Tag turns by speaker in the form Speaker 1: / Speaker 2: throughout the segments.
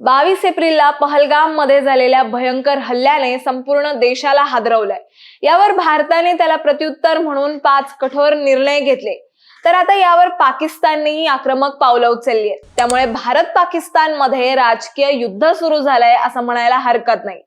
Speaker 1: बावीस एप्रिलला पहलगाममध्ये झालेल्या भयंकर हल्ल्याने संपूर्ण देशाला हादरवलंय. यावर भारताने त्याला प्रत्युत्तर म्हणून पाच कठोर निर्णय घेतले. तर आता यावर पाकिस्ताननेही आक्रमक पावलं उचलली आहेत. त्यामुळे भारत पाकिस्तानमध्ये राजकीय युद्ध सुरू झालंय असं म्हणायला हरकत नाही.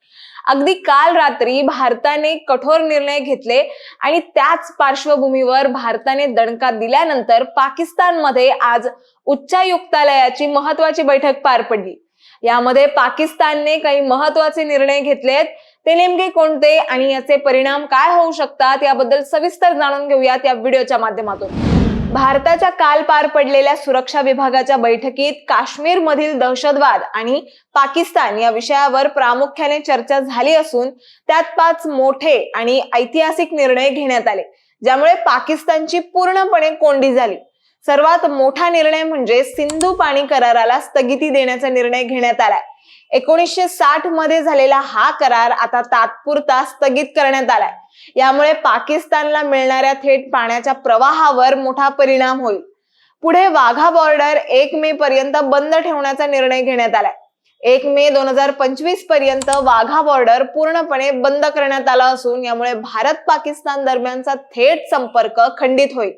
Speaker 1: अगदी काल रात्री भारताने कठोर निर्णय घेतले आणि त्याच पार्श्वभूमीवर भारताने दणका दिल्यानंतर पाकिस्तानमध्ये आज उच्चायुक्तालयाची महत्वाची बैठक पार पडली. यामध्ये पाकिस्तानने काही महत्त्वाचे निर्णय घेतलेत. ते नेमके कोणते आणि याचे परिणाम काय होऊ शकतात याबद्दल सविस्तर जाणून घेऊयात या व्हिडिओच्या माध्यमातून. भारताच्या काल पार पडलेल्या सुरक्षा विभागाच्या बैठकीत काश्मीर मधील दहशतवाद आणि पाकिस्तान या विषयावर प्रामुख्याने चर्चा झाली असून त्यात पाच मोठे आणि ऐतिहासिक निर्णय घेण्यात आले ज्यामुळे पाकिस्तानची पूर्णपणे कोंडी झाली. सर्वात मोठा निर्णय म्हणजे सिंधू पाणी कराराला स्थगिती देण्याचा निर्णय घेण्यात आलाय. एकोणीसशे साठमध्ये झालेला हा करार आता तात्पुरता स्थगित करण्यात आलाय. यामुळे पाकिस्तानला मिळणाऱ्या थेट पाण्याच्या प्रवाहावर मोठा परिणाम होईल. पुढे वाघा बॉर्डर एक मे पर्यंत बंद ठेवण्याचा निर्णय घेण्यात आलाय. एक मे दोन हजार पंचवीसपर्यंत वाघा बॉर्डर पूर्णपणे बंद करण्यात आला असून यामुळे भारत पाकिस्तान दरम्यानचा थेट संपर्क खंडित होईल.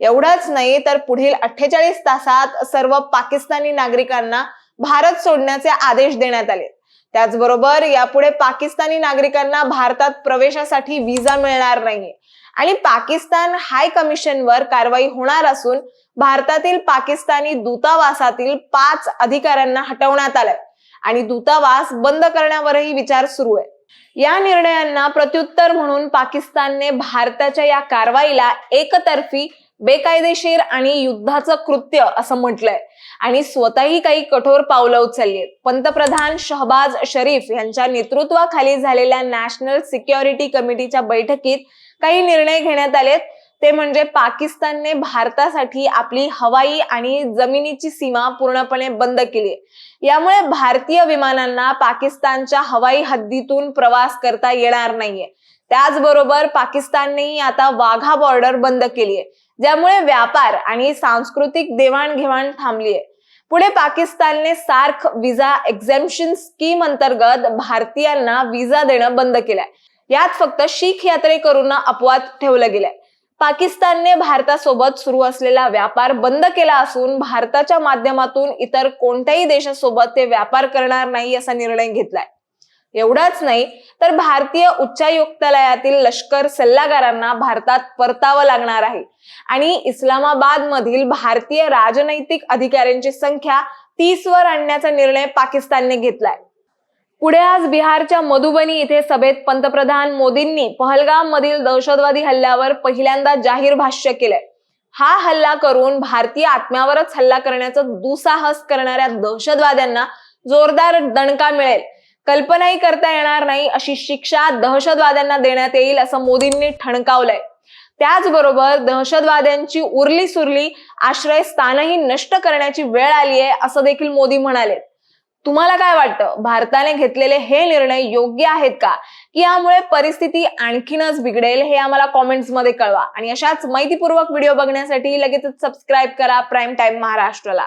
Speaker 1: एवढंच नाही तर पुढील अठ्ठेचाळीस तासात सर्व पाकिस्तानी नागरिकांना भारत सोडण्याचे आदेश देण्यात आले. त्याचबरोबर यापुढे पाकिस्तानी नागरिकांना भारतात प्रवेशासाठी व्हिसा मिळणार नाहीये आणि पाकिस्तान हाय कमिशनवर कारवाई होणार असून भारतातील पाकिस्तानी दूतावासातील पाच अधिकाऱ्यांना हटवण्यात आलंय. आणि दूतावास बंद करण्यावरही विचार सुरू आहे. या निर्णयांना प्रत्युत्तर म्हणून पाकिस्तानने भारताच्या या कारवाईला एकतर्फी बेकायदेशीर आणि युद्धाचं कृत्य असं म्हटलंय. आणि स्वतःही काही कठोर पावलं उचलली आहेत पंतप्रधान शहबाज शरीफ यांच्या नेतृत्वाखाली झालेल्या नॅशनल सिक्युरिटी कमिटीच्या बैठकीत काही निर्णय घेण्यात आलेत. ते म्हणजे पाकिस्तानने भारतासाठी आपली हवाई आणि जमिनीची सीमा पूर्णपणे बंद केली. यामुळे भारतीय विमानांना पाकिस्तानच्या हवाई हद्दीतून प्रवास करता येणार नाहीये. त्याचबरोबर पाकिस्ताननेही आता वाघा बॉर्डर बंद केली आहे ज्यामुळे व्यापार आणि सांस्कृतिक देवाणघेवाण थांबली आहे पुढे पाकिस्तानने सार्क विजा एक्झेम्पशन स्कीम अंतर्गत भारतीयांना विजा देणं बंद केलंय. यात फक्त शीख यात्रेकरूंना अपवाद ठेवलं गेलंय. पाकिस्तानने भारतासोबत सुरू असलेला व्यापार बंद केला असून भारताच्या माध्यमातून इतर कोणत्याही देशासोबत ते व्यापार करणार नाही असा निर्णय घेतलाय. एवढाच नाही तर भारतीय उच्चायुक्तालयातील लष्कर सल्लागारांना भारतात परतावं लागणार आहे. आणि इस्लामाबाद मधील भारतीय राजनैतिक अधिकाऱ्यांची संख्या तीस वर आणण्याचा निर्णय पाकिस्तानने घेतलाय. पुढे आज बिहारच्या मधुबनी इथे सभेत पंतप्रधान मोदींनी पहलगाम मधील दहशतवादी हल्ल्यावर पहिल्यांदा जाहीर भाष्य केलंय. हा हल्ला करून भारतीय आत्म्यावरच हल्ला करण्याचं दुसाहस करणाऱ्या दहशतवाद्यांना जोरदार दणका मिळेल. कल्पनाही करता येणार नाही अशी शिक्षा दहशतवाद्यांना देण्यात येईल असं मोदींनी ठणकावलंय. त्याचबरोबर दहशतवाद्यांची उरली सुरली आश्रयस्थानही नष्ट करण्याची वेळ आली आहे असं देखील मोदी म्हणाले. तुम्हाला काय वाटतं? भारताने घेतलेले हे निर्णय योग्य आहेत का? की यामुळे परिस्थिती आणखीनच बिघडेल हे आम्हाला कॉमेंट्समध्ये कळवा. आणि अशाच माहितीपूर्वक व्हिडिओ बघण्यासाठी लगेचच सबस्क्राईब करा. प्राईम टाईम महाराष्ट्राला.